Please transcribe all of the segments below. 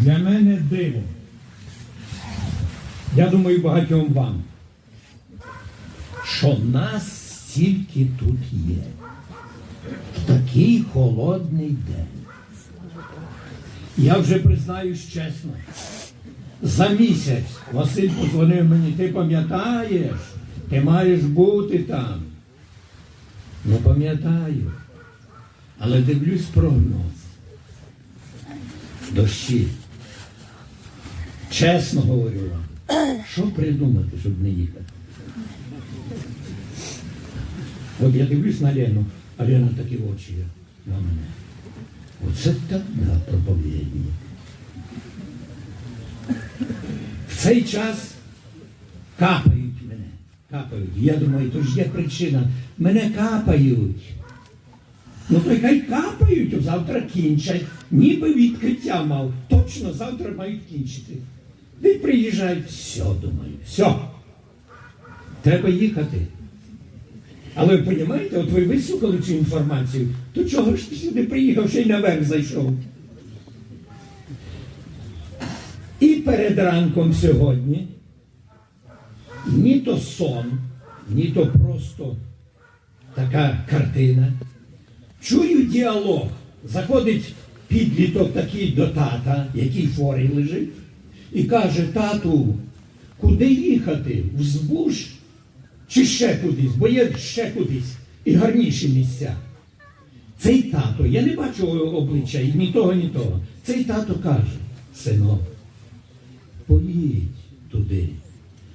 Для мене диво. Я думаю, багатьом вам, що нас стільки тут є. В такий холодний день. Я вже признаюсь чесно. За місяць Василь подзвонив мені, ти пам'ятаєш, ти маєш бути там. Ну, пам'ятаю. Але дивлюсь прогноз. Дощі. Чесно говорю вам, що придумати, щоб не їхати? От я дивлюсь на Лену, а Лена такі очі на мене. Оце так да, проповідник. В цей час капають мене. Капають. Я думаю, то ж є причина. Мене капають. Ну то хай капають, завтра кінчать. Ніби відкриття мав. Точно завтра мають кінчити. І приїжджають, все, думаю, все. Треба їхати. Але ви розумієте, от ви вислухали цю інформацію, то чого ж ти сюди приїхав, ще й наверх зайшов? І перед ранком сьогодні ні то сон, ні то просто така картина. Чую діалог. Заходить підліток такий до тата, який хворий лежить, і каже: тату, куди їхати? В збуш чи ще кудись, бо є ще кудись і гарніші місця. Цей тато, я не бачу обличчя і ні того, ні того. Цей тато каже, синок, поїдь туди,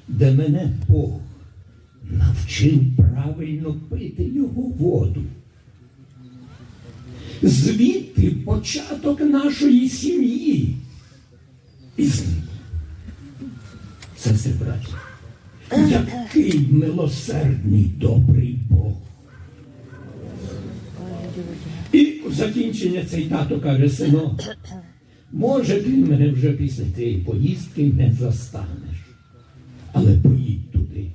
де мене Бог навчив правильно пити його воду. Звідти початок нашої сім'ї. І з- Сестри браті, який милосердний добрий Бог. І в закінчення цей тато каже, синок, може ти мене вже після цієї поїздки не застанеш. Але поїдь туди.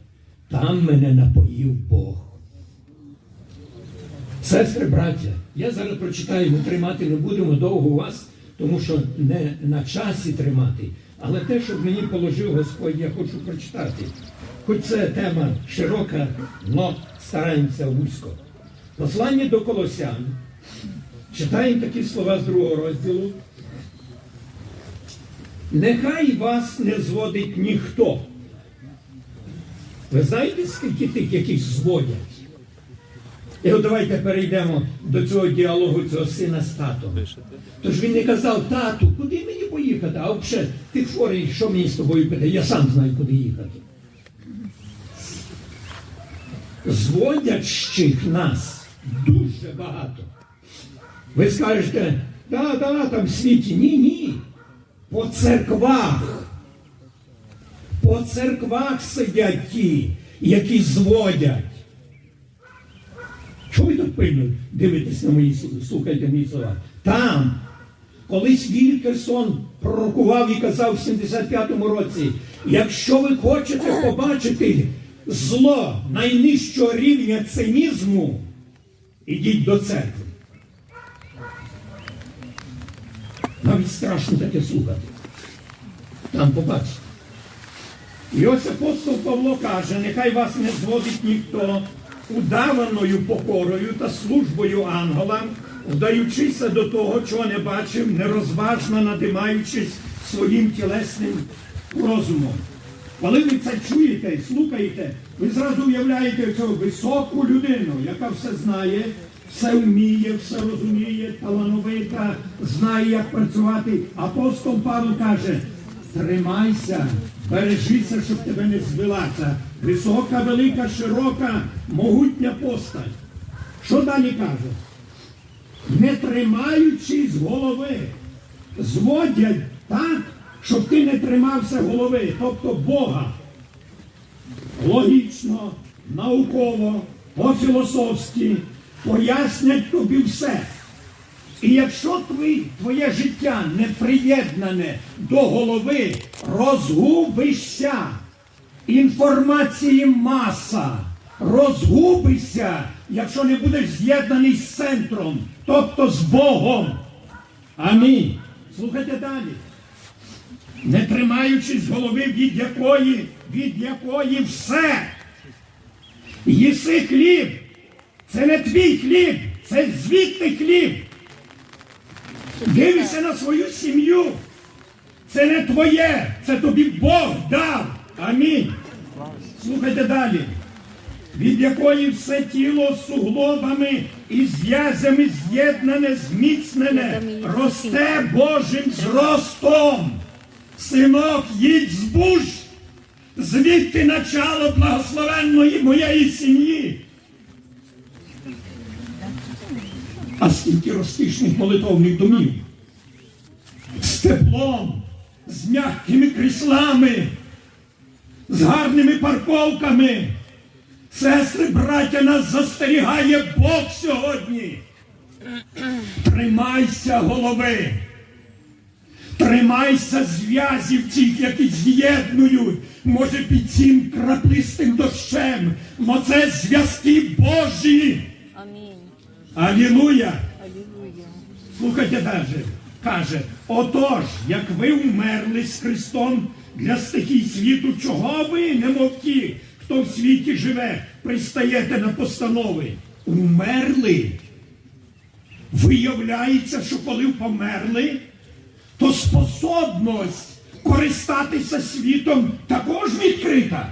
Там мене напоїв Бог. Сестри, браття, я зараз прочитаю, ми тримати не будемо довго вас, тому що не на часі тримати. Але те, що мені положив Господь, я хочу прочитати. Хоч це тема широка, але стараємося вузько. Послання до Колосян. Читаємо такі слова з другого розділу. Нехай вас не зводить ніхто. Ви знаєте, скільки тих, яких зводять? І от давайте перейдемо до цього діалогу цього сина з татом. Тож він не казав, тату, куди мені поїхати? А взагалі, ти хворий, що мені з тобою пити? Я сам знаю, куди їхати. Зводящих нас дуже багато. Ви скажете, да, да, там в світі. Ні, ні. По церквах. По церквах сидять ті, які зводять. Так пильно дивитесь на мої слухайте мої слова? Там, колись Вількерсон пророкував і казав в 75-му році, якщо ви хочете побачити зло найнижчого рівня цинізму, ідіть до церкви. Навіть страшно таке слухати. Там побачите. І ось апостол Павло каже, нехай вас не зводить ніхто удаваною покорою та службою ангелам, вдаючися до того, чого не бачив, нерозважно надимаючись своїм тілесним розумом. Коли ви це чуєте і слухаєте, ви зразу уявляєте цю високу людину, яка все знає, все вміє, все розуміє, талановита, знає, як працювати. Апостол Павло каже, тримайся, бережися, щоб тебе не звела ця висока, велика, широка, могутня постать. Що далі каже? Не тримаючись голови, зводять так, щоб ти не тримався голови, тобто Бога. Логічно, науково, по-філософськи пояснять тобі все. І якщо твоє, твоє життя не приєднане до голови, розгубишся. Інформації маса. Розгубишся, якщо не будеш з'єднаний з центром, тобто з Богом. Амінь. Слухайте далі. не тримаючись голови, від якої, від якої все. Їси хліб. Це не твій хліб, це звідти хліб. Дивишся на свою сім'ю. Це не твоє, це тобі Бог дав. Амінь. Слухайте далі. Від якої все тіло суглобами і зв'язями з'єднане, зміцнене, росте Божим зростом. Синок, їдь збуж, звідти начало благословенної моєї сім'ї. А скільки розкішних молитовних домів з теплом, з м'якими кріслами, з гарними парковками. Сестри, браття, нас застерігає Бог сьогодні. Тримайся голови. Тримайся зв'язів цих, які з'єднують, може під цим краплистим дощем, но це зв'язки Божі. Амінь. Алілуя! Слухайте далі. Каже, отож, як ви умерли з Христом для стихій світу, чого ви, немов ті, хто в світі живе, пристаєте на постанови? Умерли. Виявляється, що коли померли, то способність користатися світом також відкрита.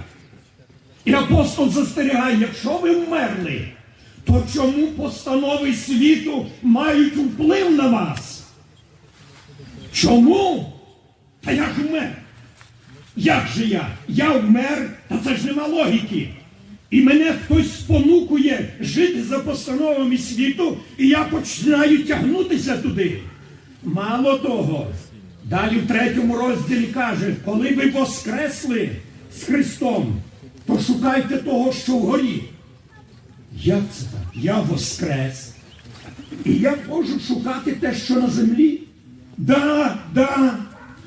І апостол застерігає, якщо ви вмерли, то чому постанови світу мають вплив на вас? Чому? Та я ж вмер. Як же я? Я вмер, та це ж нема логіки. І мене хтось спонукує жити за постановами світу, і я починаю тягнутися туди. Мало того, далі в третьому розділі каже, коли ви воскресли з Христом, то шукайте того, що вгорі. Як це так? Я воскрес. І я можу шукати те, що на землі? Да, да.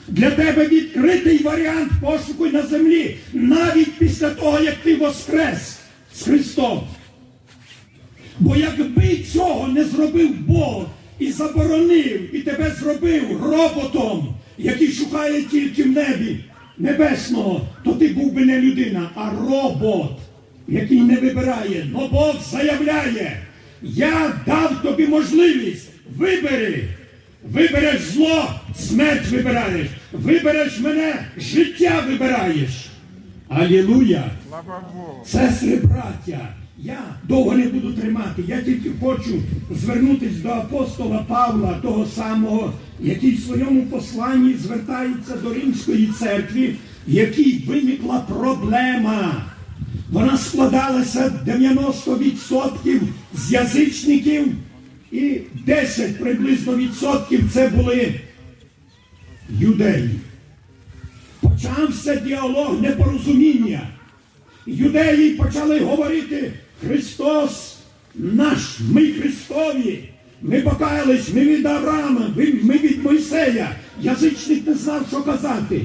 Для тебе відкритий варіант пошуку на землі, навіть після того, як ти воскрес з Христом. Бо якби цього не зробив Бог і заборонив, і тебе зробив роботом, який шукає тільки в небі небесного, то ти був би не людина, а робот, який не вибирає. Но Бог заявляє, я дав тобі можливість, вибери. Вибереш зло, смерть вибираєш. Вибереш мене, життя вибираєш. Алілуя! Сестри, браття, я довго не буду тримати. Я тільки хочу звернутися до апостола Павла, того самого, який в своєму посланні звертається до Римської церкви, в якій виникла проблема. Вона складалася 90% з язичників і 10 приблизно відсотків це були юдеї. Почався діалог непорозуміння. Юдеї почали говорити Христос наш, ми Христові. Ми покаялись, ми від Авраама, ми, від Мойсея. Язичник не знав, що казати.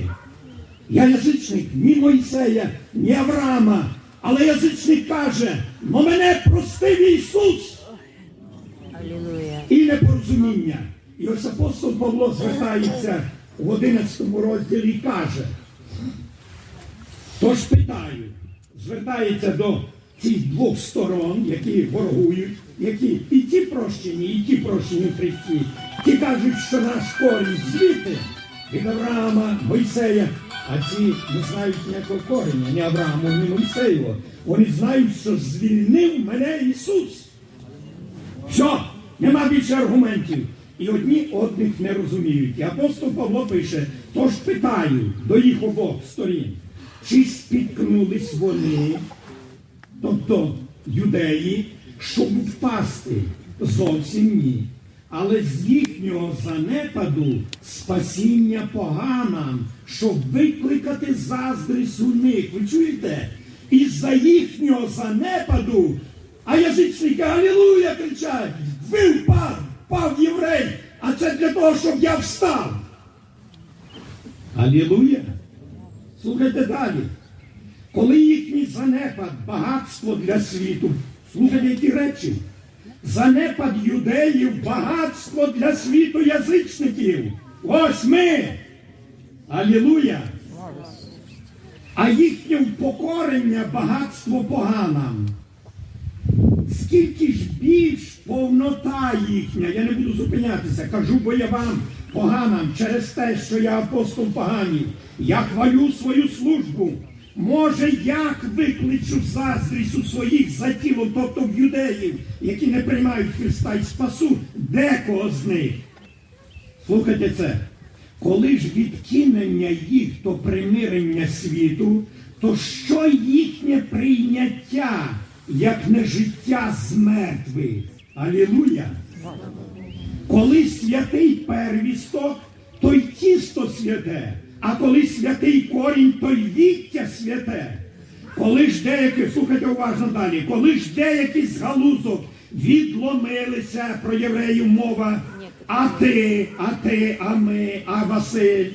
Я язичник ні Мойсея, ні Авраама. Але язичник каже, но мене простив Ісус. І непорозуміння. І ось апостол Павло звертається в 11 розділі і каже, тож питаю, звертається до цих двох сторон, які ворогують, які і ті прощені, і ті прощені в. Ті кажуть, що наш корінь звідти від Авраама, Мойсея, а ці не знають ніякого корення, ні Аврааму, ні Мойсеєва. Вони знають, що звільнив мене Ісус. Все, нема більше аргументів. І одні одних не розуміють. І апостол Павло пише, тож питаю до їх обох сторін, чи спіткнулись вони, тобто юдеї, щоб впасти? Зовсім ні. Але з їхнього занепаду спасіння поганам, щоб викликати заздрість у них. Ви чуєте? Із-за їхнього занепаду, а язичники Алілуя кричать, ви впав, впав єврей, а це для того, щоб я встав. Алілуя. Слухайте далі. Коли їхній занепад, багатство для світу, слухайте які речі. Занепад юдеїв, багатство для світу язичників. Ось ми. Алілуя! А їхнє впокорення багатство поганам. Скільки ж більш повнота їхня, я не буду зупинятися, кажу, бо я вам поганам через те, що я апостол поганий, я хвалю свою службу. Може, як викличу заздрість у своїх за тілом, тобто в юдеїв, які не приймають Христа і спасу декого з них. Слухайте це. Коли ж відкинення їх то примирення світу, то що їхнє прийняття, як не життя з мертвих? Алілуя! Коли святий первісток, то й тісто святе, а коли святий корінь, то й віття святе. Коли ж деякі, слухайте уважно далі, коли ж деякі з галузок відломилися про євреїв мова, а ти, а ти, а ми, а Василь,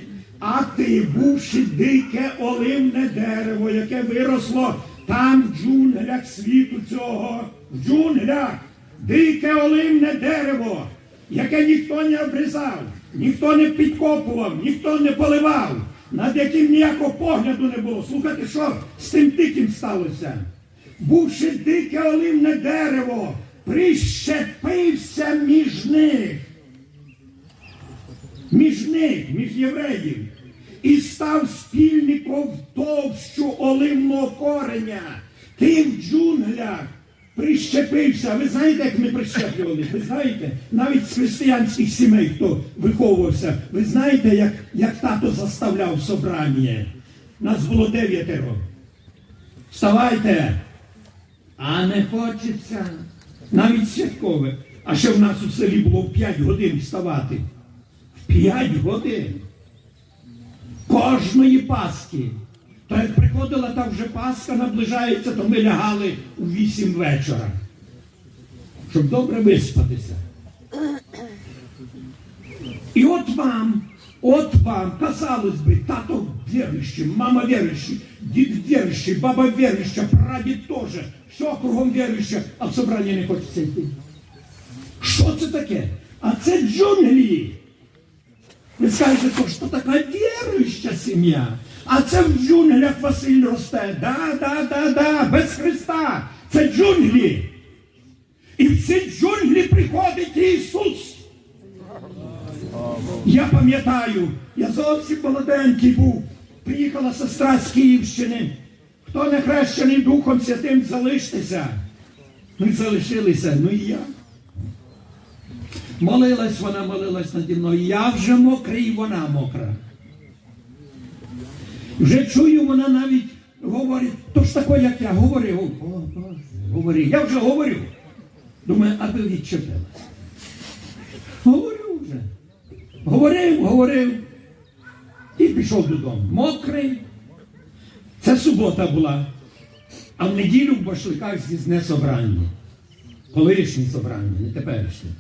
а ти, бувши дике оливне дерево, яке виросло там в джунглях світу цього, в джунглях, дике оливне дерево, яке ніхто не обрізав, ніхто не підкопував, ніхто не поливав, над яким ніякого погляду не було. Слухайте, що з тим диким сталося? Бувши дике оливне дерево, прищепився між них між них, між євреїв, і став спільником товщу оливного кореня. Ти в джунглях прищепився. Ви знаєте, як ми прищеплювали? Ви знаєте, навіть з християнських сімей, хто виховувався, ви знаєте, як, як тато заставляв собрання? Нас було дев'ятеро. Вставайте! А не хочеться. Навіть святкове. А ще в нас у селі було в 5 годин вставати. В 5 годин. Кожної Пасхи. То як приходила та вже Пасха наближається, то ми лягали у 8 вечора. Щоб добре виспатися. І от вам, от вам, казалось би, тато віруючий, мама віруючий, дід віруючий, баба віруюча, прадід теж, все кругом віруюча, а в собрання не хочеться йти. Що це таке? А це джунглі. Ви скажете, то що така віруюча сім'я. А це в джунглях Василь росте. Да, да, да, да, без Христа. Це джунглі. І в ці джунглі приходить Ісус. Я пам'ятаю, я зовсім молоденький був. Приїхала сестра з Київщини. Хто не хрещений Духом Святим, залиштеся. Ми залишилися, ну і я. Молилась вона, молилась наді мною. Я вже мокрий, вона мокра. Вже чую, вона навіть говорить, то ж таке, як я говорив, говори. Я вже говорю. Думаю, аби відчепилась. Говорю вже. Говорив, говорив. І пішов додому. Мокрий. Це субота була. А в неділю в башликах з'їзне собрання. Колишнє собрання, не теперішнє.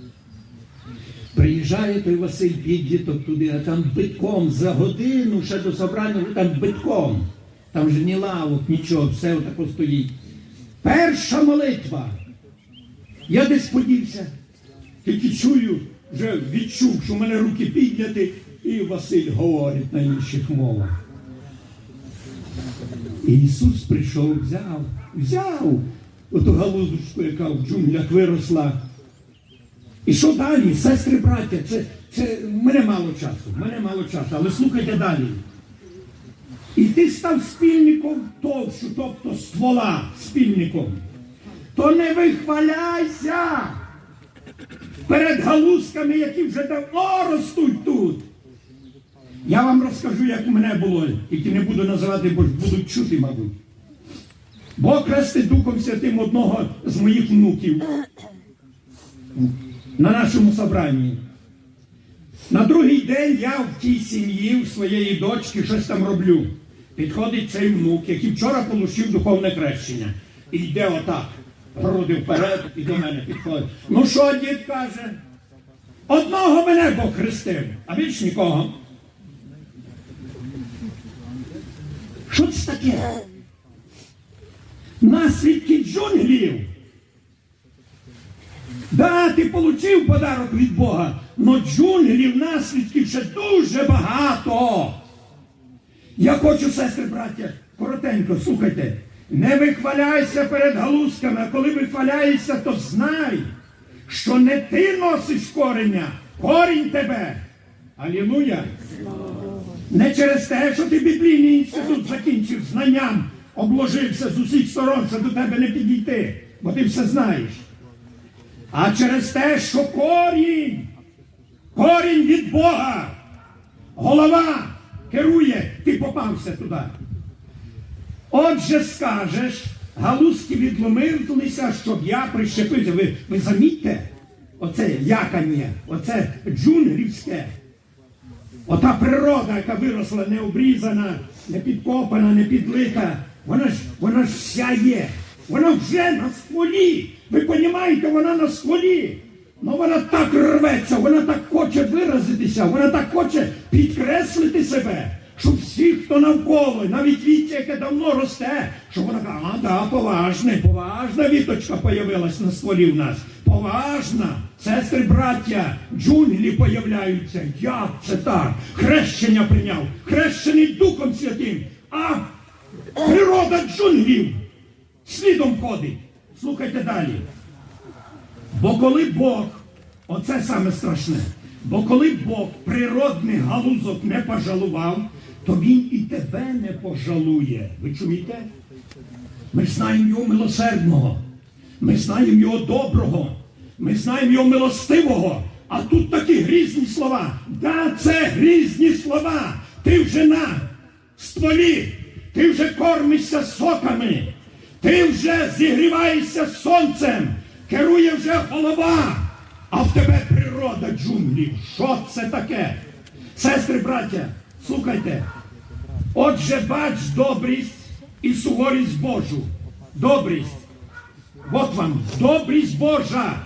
Приїжджає той Василь підліток туди, а там битком за годину ще до собрання, там битком. Там же ні лавок, нічого, все отако стоїть. Перша молитва. Я десь подівся, тільки чую, вже відчув, що в мене руки підняті, і Василь говорить на інших мовах. І Ісус прийшов, взяв, взяв оту галузочку, яка в джунглях виросла. І що далі? Сестри, браття, це, це в мене мало часу, в мене мало часу, але слухайте далі. І ти став спільником товщу, тобто ствола спільником. То не вихваляйся перед галузками, які вже давно ростуть тут. Я вам розкажу, як у мене було, тільки не буду називати, бо будуть чути, мабуть. Бог хрестить Духом Святим одного з моїх внуків на нашому собранні. На другий день я в тій сім'ї, в своєї дочки, щось там роблю. Підходить цей внук, який вчора отримав духовне хрещення. І йде отак. Груди вперед і до мене підходить. Ну що, дід каже? Одного мене Бог хрестив, а більш нікого. Що це таке? Наслідки джунглів. Да, ти отримав подарок від Бога, но джунглів наслідків ще дуже багато. Я хочу, сестри, браття, коротенько, слухайте. Не вихваляйся перед галузками, а коли вихваляєшся, то знай, що не ти носиш кореня, корінь тебе. Алілуя! Не через те, що ти біблійний інститут закінчив знанням, обложився з усіх сторон, що до тебе не підійти, бо ти все знаєш. А через те, що корінь, корінь від Бога, голова керує, ти попався туди. Отже, скажеш, галузки відломилися, щоб я прищепився. Ви, ви замітьте, оце якання, оце джунглівське. Ота природа, яка виросла не обрізана, не підкопана, не підлита, вона ж, вона ж вся є. Вона вже на стволі. Ви розумієте, вона на стволі. Ну вона так рветься, вона так хоче виразитися, вона так хоче підкреслити себе, щоб всі, хто навколо, навіть віття, яке давно росте, щоб вона каже, а, да, поважне, поважна віточка появилась на стволі в нас. Поважна. Сестри, браття, джунглі появляються. Як це так? Хрещення прийняв, хрещений Духом Святим, а природа джунглів слідом ходить. Слухайте далі. Бо коли Бог, оце саме страшне, бо коли Бог природних галузок не пожалував, то Він і тебе не пожалує. Ви чуєте? Ми знаємо його милосердного, ми знаємо його доброго, ми знаємо його милостивого. А тут такі грізні слова. Да, це грізні слова. Ти вже на стволі, ти вже кормишся соками, ти вже зігріваєшся сонцем, керує вже голова, а в тебе природа джунглів. Що це таке? Сестри, браття, слухайте. Отже, бач добрість і суворість Божу. Добрість. От вам добрість Божа.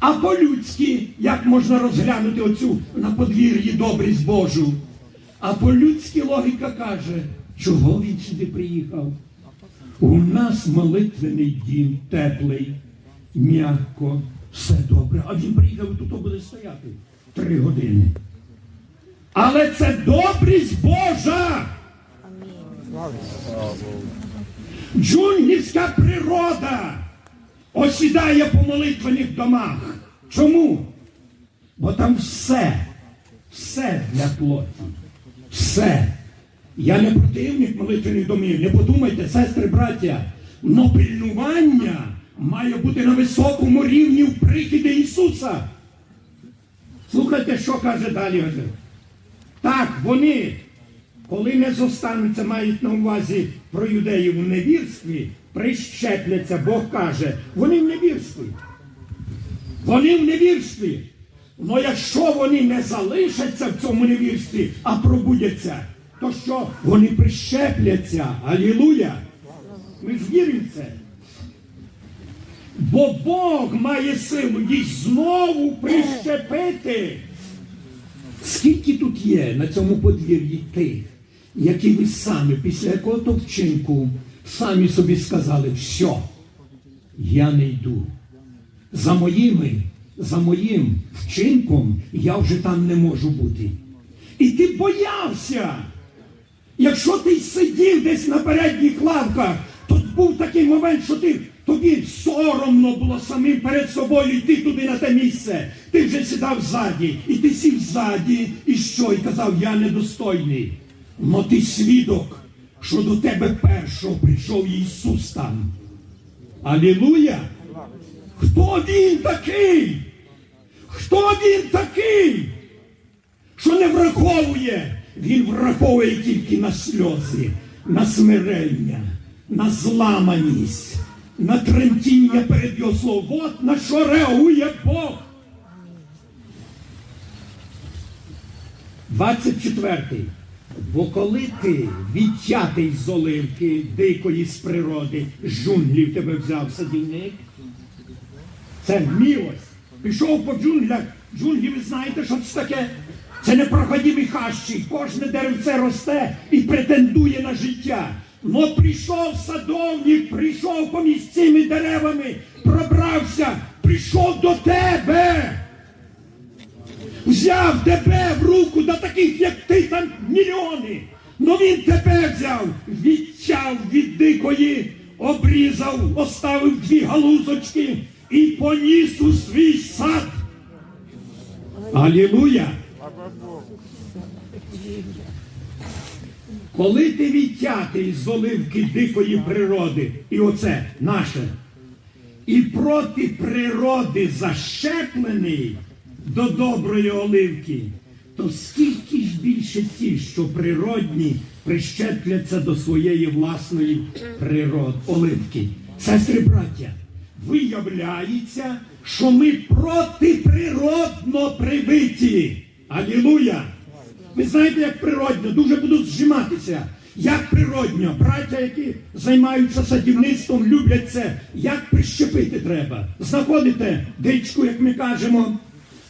А по-людськи, як можна розглянути оцю на подвір'ї добрість Божу? А по-людськи логіка каже, чого він сюди приїхав? У нас молитвений дім теплий, м'яко, все добре. А він приїхав тут буде стояти три години. Але це добрість Божа! Джунглівська природа осідає по молитвених домах. Чому? Бо там все, все для плоті. Все. Я не противник молитвених домів. Не подумайте, сестри, браття, но пильнування має бути на високому рівні в прихіді Ісуса. Слухайте, що каже далі. Так, вони, коли не зостануться, мають на увазі про юдеїв у невірстві, прищепляться, Бог каже, вони в невірстві. Вони в невірстві. Но якщо вони не залишаться в цьому невірстві, а пробудяться, то що вони прищепляться? Алілуя! Ми ж віримо в це. Бо Бог має силу їх знову прищепити. Скільки тут є на цьому подвір'ї тих, які ви самі після якого-то вчинку самі собі сказали, все, я не йду. За моїми, за моїм вчинком я вже там не можу бути. І ти боявся. Якщо ти сидів десь на передніх лавках, то був такий момент, що ти тобі соромно було самим перед собою йти туди на те місце. Ти вже сідав ззаді, і ти сів ззаді, і що? І казав, я недостойний. Но ти свідок, що до тебе першого прийшов Ісус там. Алілуя! Хто він такий? Хто він такий? що не враховує, він враховує тільки на сльози, на смирення, на зламаність, на тремтіння перед його словом. От на що реагує Бог. 24. Бо коли ти відтятий з оливки, дикої з природи, джунглів тебе взяв садівник, це милость. Пішов по джунглях. Джунглі, ви знаєте, що це таке? Це непроходимі хащі. Кожне деревце росте і претендує на життя. Но прийшов садовник, прийшов поміж цими деревами, пробрався, прийшов до тебе. Взяв тебе в руку до таких, як ти, там мільйони. Ну він тебе взяв, відтяв від дикої, обрізав, оставив дві галузочки і поніс у свій сад. Алілуя! Коли ти відтятий з оливки дикої природи, і оце наше, і проти природи защеплений до доброї оливки, то скільки ж більше ті, що природні, прищепляться до своєї власної природ, оливки. Сестри, браття, виявляється, що ми протиприродно привиті. Алілуя! Ви знаєте, як природньо, дуже будуть зжиматися. Як природньо, браття, які займаються садівництвом, люблять це. Як прищепити треба? Знаходите дичку, як ми кажемо,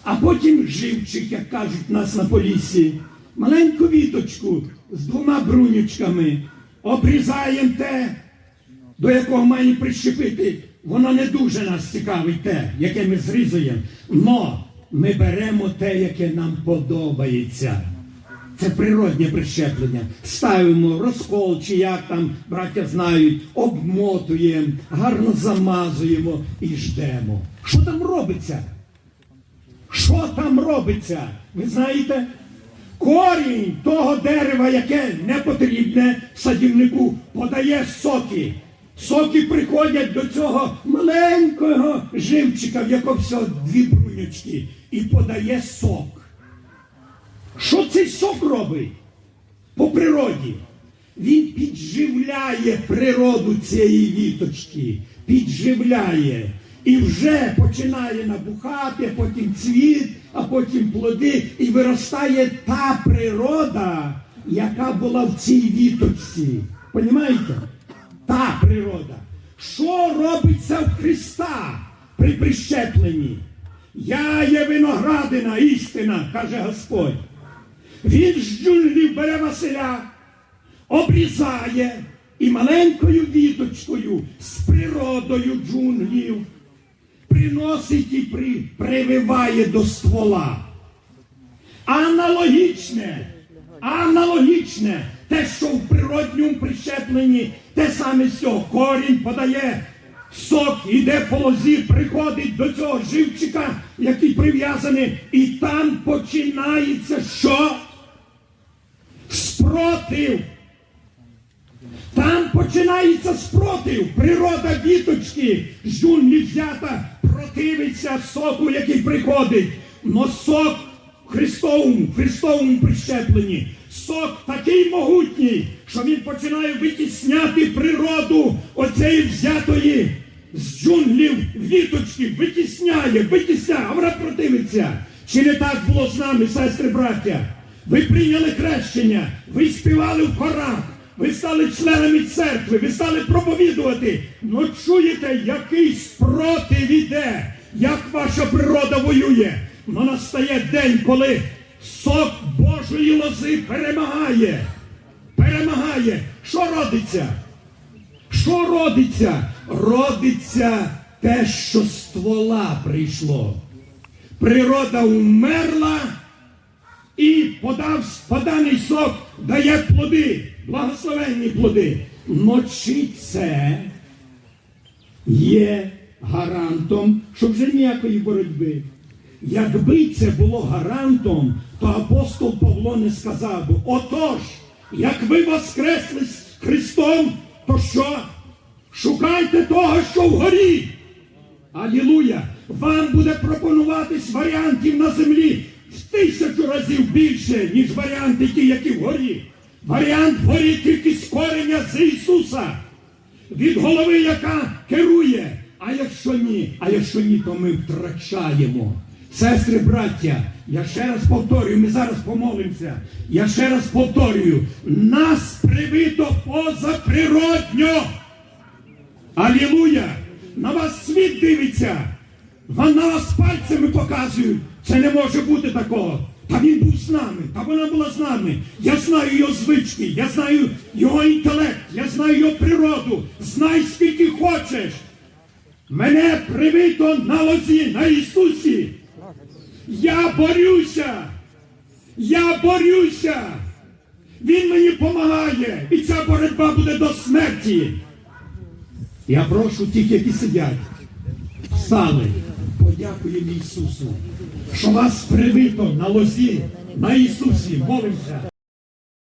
а потім живчик, як кажуть нас на полісі, маленьку віточку з двома брунючками, обрізаємо те, до якого має прищепити. Воно не дуже нас цікавить те, яке ми зрізуємо. Но ми беремо те, яке нам подобається. Це природнє прищеплення. Ставимо розкол, чи як там браття знають, обмотуємо, гарно замазуємо і ждемо. Що там робиться? Що там робиться? Ви знаєте? Корінь того дерева, яке не потрібне садівнику, подає соки. Соки приходять до цього маленького живчика, в якого всього дві брунючки, і подає сок. Що цей сок робить по природі? Він підживляє природу цієї віточки, підживляє. І вже починає набухати, потім цвіт, а потім плоди, і виростає та природа, яка була в цій віточці. Понімаєте? Та природа. Що робиться в Христа при прищепленні? Я є виноградина, істина, каже Господь. Він з джунглів бере Василя, обрізає і маленькою віточкою з природою джунглів приносить і при, прививає до ствола. Аналогічне, аналогічне, те, що в природньому прищепленні, те саме цього корінь подає. Сок іде по лозі, приходить до цього живчика, який прив'язаний, і там починається що? Спротив. Там починається спротив. Природа віточки джунглі взята, противиться соку, який приходить. Но сок Христовому, Христовому прищепленні. Сок такий могутній, що він починає витісняти природу оцеї взятої з джунглів віточки, витісняє, витісняє, а вона противиться. Чи не так було з нами, сестри, браття? Ви прийняли хрещення, ви співали в хорах, ви стали членами церкви, ви стали проповідувати. Ну чуєте, який спротив іде, як ваша природа воює. Но настає день, коли сок Божої лози перемагає. Перемагає. Що родиться? Що родиться? Родиться те, що ствола прийшло. Природа умерла і подав, поданий сок дає плоди, благословенні плоди. Но чи це є гарантом, що вже ніякої боротьби? Якби це було гарантом, то апостол Павло не сказав би, отож, як ви воскресли з Христом, то що? Шукайте того, що вгорі. Алілуя! Вам буде пропонуватись варіантів на землі в тисячу разів більше, ніж варіанти ті, які вгорі. Варіант вгорі тільки з кореня з Ісуса, від голови, яка керує. А якщо ні, а якщо ні, то ми втрачаємо. Сестри, браття, я ще раз повторюю, ми зараз помолимося. Я ще раз повторюю, нас привито позаприродньо. Алілуя! На вас світ дивиться, на вас пальцями показують. Це не може бути такого. Та він був з нами, та вона була з нами. Я знаю його звички, я знаю його інтелект, я знаю його природу. Знай скільки хочеш. Мене привито на лозі, на Ісусі. Я борюся. Я борюся. Він мені допомагає. І ця боротьба буде до смерті. Я прошу тих, які сидять, встали, подякуємо Ісусу, що вас привито на лозі, на Ісусі, молимося.